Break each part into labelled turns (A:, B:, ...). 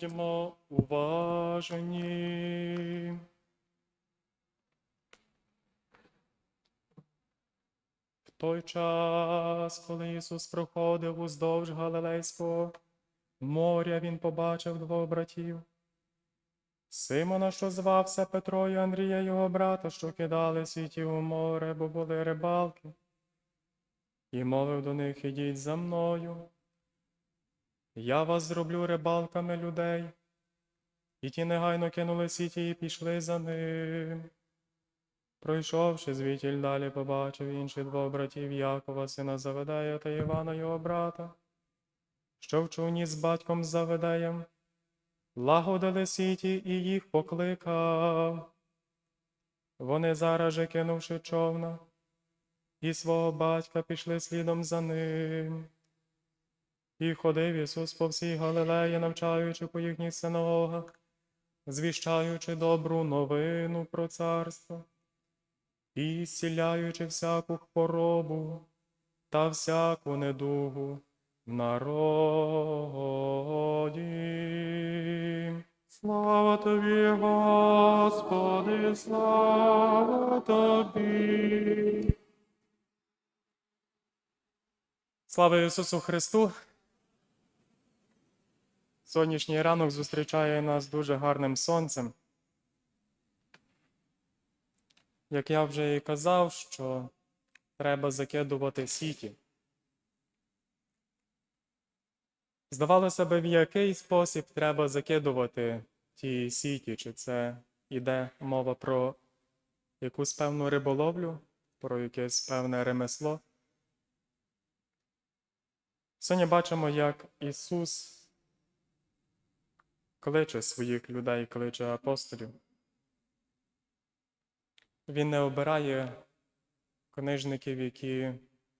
A: Будьмо уважені. В той час, коли Ісус проходив уздовж Галилейського моря, Він побачив двох братів. Симона, що звався Петро і Андрія, його брата, що кидали сіті у море, бо були рибалки. І мовив до них, ідіть за мною. Я вас зроблю рибалками людей. І ті негайно кинули сіті і пішли за ним. Пройшовши звідтіль далі, побачив інших двох братів Якова, сина Заведея та Івана його брата, що в човні з батьком Заведеєм, лагодили сіті і їх покликав. Вони зараз же, кинувши човна, і свого батька пішли слідом за ним. І ходив Ісус по всій Галилеї, навчаючи по їхніх синагогах, звіщаючи добру новину про царство, і зціляючи всяку хворобу та всяку недугу в народі. Слава тобі, Господи, слава тобі. Слава Ісусу Христу! Сонячний ранок зустрічає нас дуже гарним сонцем. Як я вже і казав, що треба закидувати сіті. Здавалося б, в який спосіб треба закидувати ті сіті, чи це йде мова про якусь певну риболовлю, про якесь певне ремесло. Сьогодні бачимо, як Ісус кличе своїх людей, кличе апостолів. Він не обирає книжників, які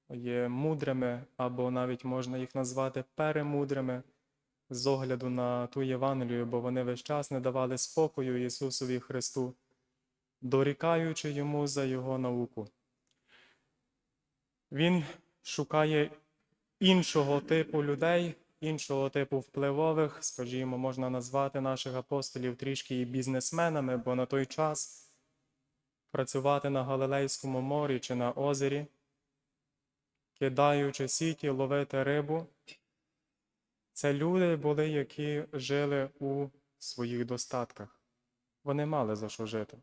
A: є мудрими, або навіть можна їх назвати перемудрими з огляду на ту Євангелію, бо вони весь час не давали спокою Ісусові Христу, дорікаючи йому за Його науку. Він шукає іншого типу людей, іншого типу впливових, скажімо, можна назвати наших апостолів трішки і бізнесменами, бо на той час працювати на Галилейському морі чи на озері, кидаючи сіті, ловити рибу. Це люди були, які жили у своїх достатках. Вони мали за що жити.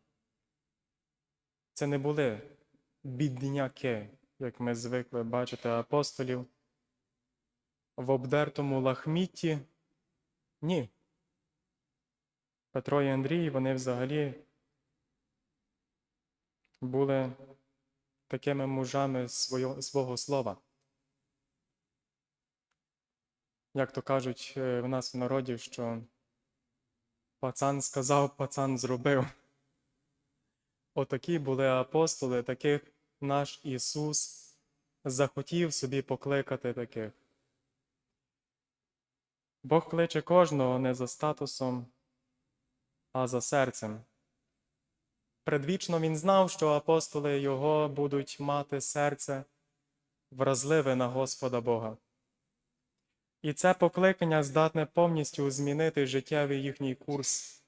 A: Це не були бідняки, як ми звикли бачити апостолів в обдертому лахмітті. Ні. Петро і Андрій, вони взагалі були такими мужами свого, свого слова. Як то кажуть е, в нас в народі, що пацан сказав, пацан зробив. Отакі були апостоли, таких наш Ісус захотів собі покликати таких. Бог кличе кожного не за статусом, а за серцем. Предвічно він знав, що апостоли його будуть мати серце вразливе на Господа Бога. І це покликання здатне повністю змінити життєвий їхній курс.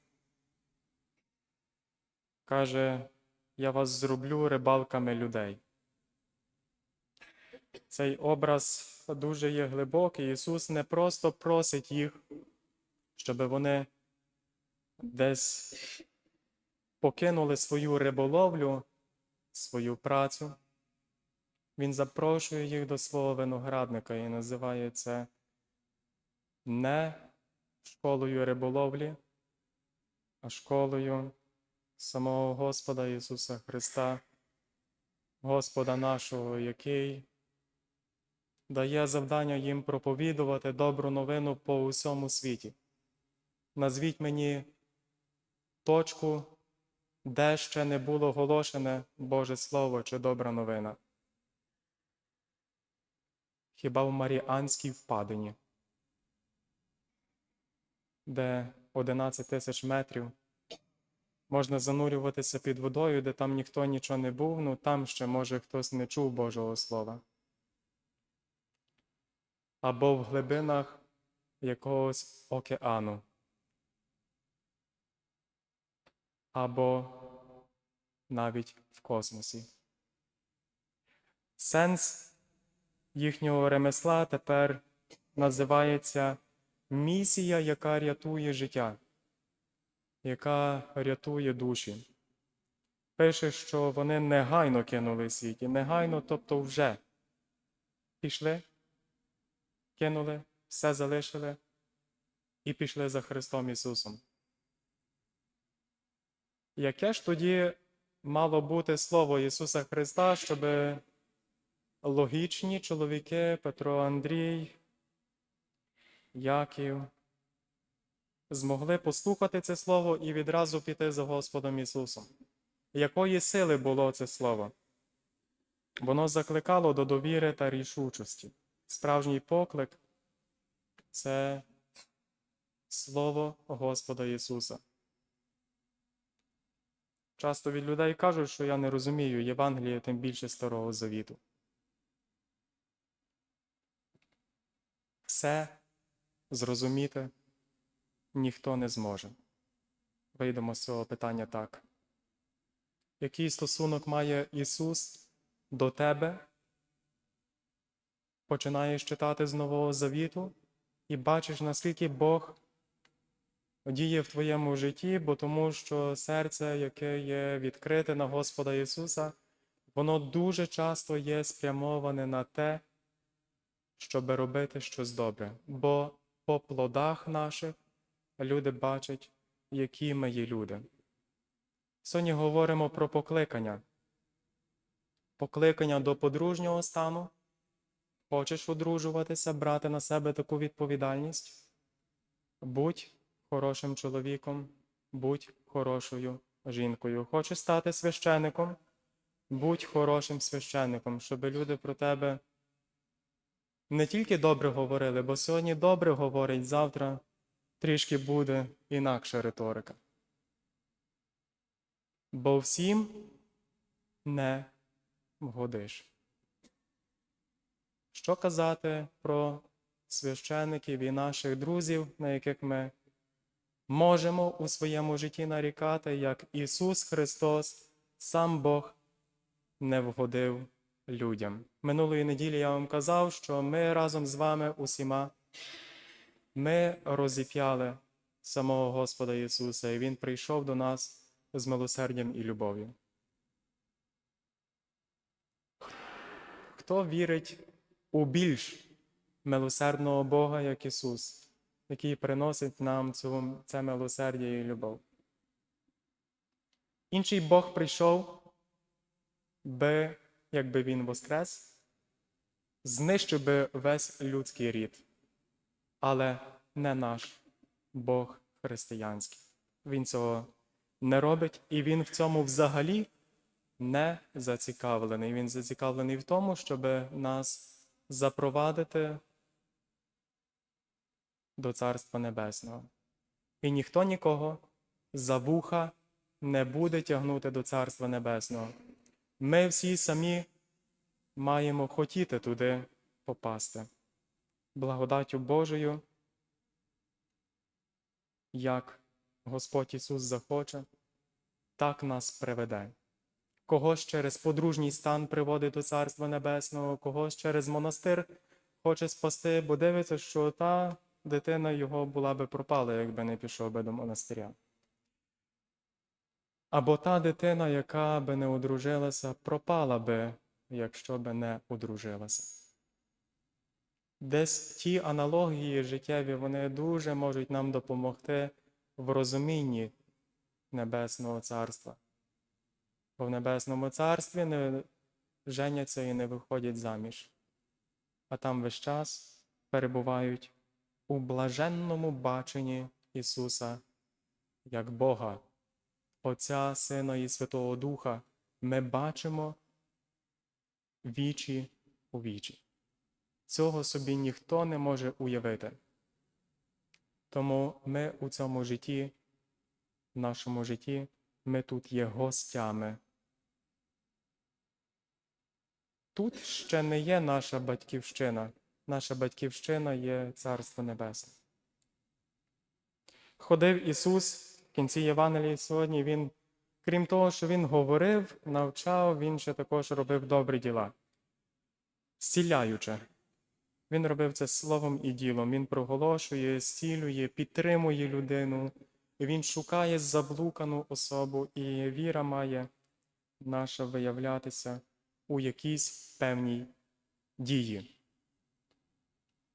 A: Каже, я вас зроблю рибалками людей. Цей образ дуже є глибокий. Ісус не просто просить їх, щоб вони десь покинули свою риболовлю, свою працю. Він запрошує їх до свого виноградника і називає це не школою риболовлі, а школою самого Господа Ісуса Христа, Господа нашого, який дає завдання їм проповідувати добру новину по усьому світі. Назвіть мені точку, де ще не було оголошене Боже Слово чи добра новина. Хіба в Маріанській впадині, де 11 тисяч метрів можна занурюватися під водою, де там ніхто нічого не був, ну там ще, може, хтось не чув Божого Слова або в глибинах якогось океану, або навіть в космосі. Сенс їхнього ремесла тепер називається місія, яка рятує життя, яка рятує душі. Пише, що вони негайно кинули світ і негайно, тобто вже пішли кинули, все залишили і пішли за Христом Ісусом. Яке ж тоді мало бути Слово Ісуса Христа, щоб логічні чоловіки Петро Андрій, Яків змогли послухати це Слово і відразу піти за Господом Ісусом? Якої сили було це Слово? Воно закликало до довіри та рішучості. Справжній поклик це Слово Господа Ісуса. Часто від людей кажуть, що я не розумію Євангелія, тим більше Старого Завіту. Все зрозуміти ніхто не зможе. Вийдемо з цього питання так. Який стосунок має Ісус до тебе? Починаєш читати з Нового Завіту і бачиш, наскільки Бог діє в твоєму житті, бо тому що серце, яке є відкрите на Господа Ісуса, воно дуже часто є спрямоване на те, щоб робити щось добре. Бо по плодах наших люди бачать, які ми є люди. Сьогодні говоримо про покликання. Покликання до подружнього стану. Хочеш одружуватися, брати на себе таку відповідальність? Будь хорошим чоловіком, будь хорошою жінкою. Хочеш стати священником? Будь хорошим священником, щоб люди про тебе не тільки добре говорили, бо сьогодні добре говорить, завтра трішки буде інакша риторика. Бо всім не вгодиш. Що казати про священиків і наших друзів, на яких ми можемо у своєму житті нарікати, як Ісус Христос, сам Бог, не вгодив людям. Минулої неділі я вам казав, що ми разом з вами усіма ми розіп'яли самого Господа Ісуса, і Він прийшов до нас з милосердям і любов'ю. Хто вірить у більш милосердного Бога, як Ісус, який приносить нам цю, це милосердя і любов? Інший Бог прийшов, би, якби Він воскрес, знищив би весь людський рід, але не наш Бог християнський. Він цього не робить, і він в цьому взагалі не зацікавлений. Він зацікавлений в тому, щоб нас запровадити до Царства Небесного. І ніхто нікого за вуха не буде тягнути до Царства Небесного. Ми всі самі маємо хотіти туди попасти. Благодаттю Божою, як Господь Ісус захоче, так нас приведе. Когось через подружній стан приводить до Царства Небесного, когось через монастир хоче спасти, бо дивиться, що та дитина його була би пропала, якби не пішов би до монастиря. Або та дитина, яка би не одружилася, пропала би, якщо би не одружилася. Десь ті аналогії життєві вони дуже можуть нам допомогти в розумінні Небесного Царства. Бо в Небесному Царстві не женяться і не виходять заміж, а там весь час перебувають у блаженному баченні Ісуса як Бога, Отця, Сина і Святого Духа. Ми бачимо вічі у вічі. Цього собі ніхто не може уявити. Тому ми у цьому житті, в нашому житті, ми тут є гостями. Тут ще не є наша батьківщина. Наша батьківщина є Царство Небесне. Ходив Ісус в кінці Євангелії сьогодні, Він крім того, що він говорив, навчав, він ще також робив добрі діла. Зціляючи. Він робив це словом і ділом. Він проголошує, зцілює, підтримує людину. Він шукає заблукану особу, і віра має наша виявлятися у якійсь певній дії.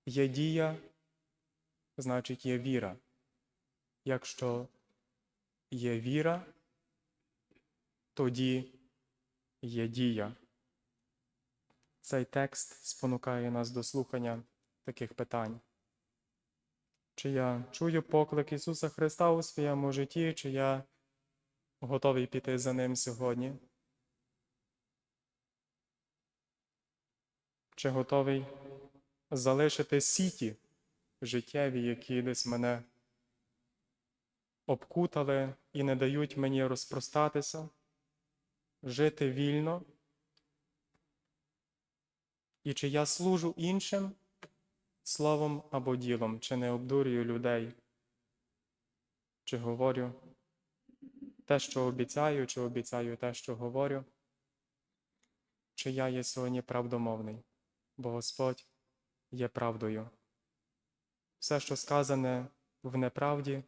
A: Є дія, значить є віра. Якщо є віра, тоді є дія. Цей текст спонукає нас до слухання таких питань. Чи я чую поклик Ісуса Христа у своєму житті, чи я готовий піти за Ним сьогодні? Чи готовий залишити сіті життєві, які десь мене обкутали і не дають мені розпростатися, жити вільно? І чи я служу іншим словом або ділом, чи не обдурюю людей, чи говорю те, що обіцяю, чи обіцяю те, що говорю, чи я є сьогодні правдомовний, бо Господь є правдою. Все, що сказане в неправді,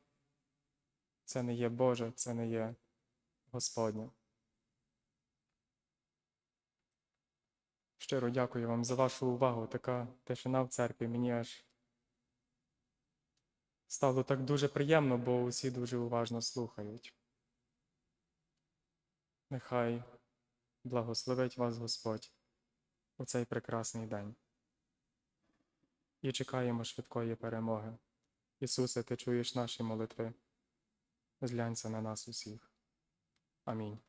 A: це не є Боже, це не є Господнє. Щиро дякую вам за вашу увагу. Така тишина в церкві. Мені аж стало так дуже приємно, бо усі дуже уважно слухають. Нехай благословить вас Господь у цей прекрасний день. І чекаємо швидкої перемоги. Ісусе, Ти чуєш наші молитви. Зглянься на нас усіх. Амінь.